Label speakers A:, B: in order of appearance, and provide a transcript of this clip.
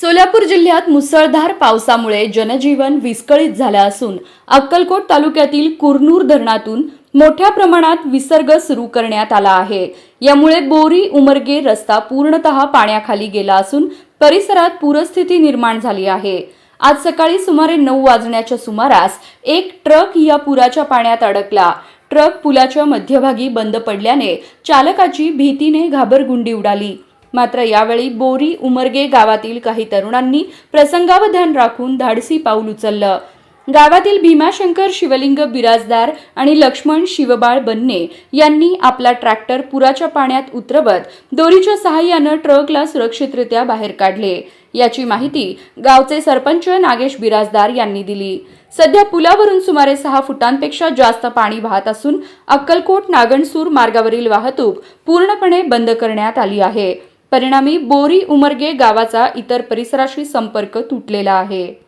A: सोलापूर जिल्ह्यात मुसळधार पावसामुळे जनजीवन विस्कळीत झालं असून अक्कलकोट तालुक्यातील कुरनूर धरणातून मोठ्या प्रमाणात विसर्ग सुरू करण्यात आला आहे. यामुळे बोरी उमरगे रस्ता पूर्णतः पाण्याखाली गेला असून परिसरात पूरस्थिती निर्माण झाली आहे. आज सकाळी सुमारे नऊ वाजण्याच्या सुमारास एक ट्रक या पुराच्या पाण्यात अडकला. ट्रक पुलाच्या मध्यभागी बंद पडल्याने चालकाची भीतीने घाबरगुंडी उडाली. मात्र यावेळी बोरी उमरगे गावातील काही तरुणांनी प्रसंगावधान राखून धाडसी पाऊल उचललं. गावातील भीमाशंकर शिवलिंग बिराजदार आणि लक्ष्मण शिवबाळ बन्ने यांनी आपला ट्रॅक्टर पुराच्या पाण्यात उतरवत दोरीच्या सहाय्यानं ट्रकला सुरक्षितरित्या बाहेर काढले. याची माहिती गावचे सरपंच नागेश बिराजदार यांनी दिली. सध्या पुलावरून सुमारे सहा फुटांपेक्षा जास्त पाणी वाहत असून अक्कलकोट नागणसूर मार्गावरील वाहतूक पूर्णपणे बंद करण्यात आली आहे. परिणामी बोरी उमरगे गावाचा इतर परिसराशी संपर्क तुटलेला आहे.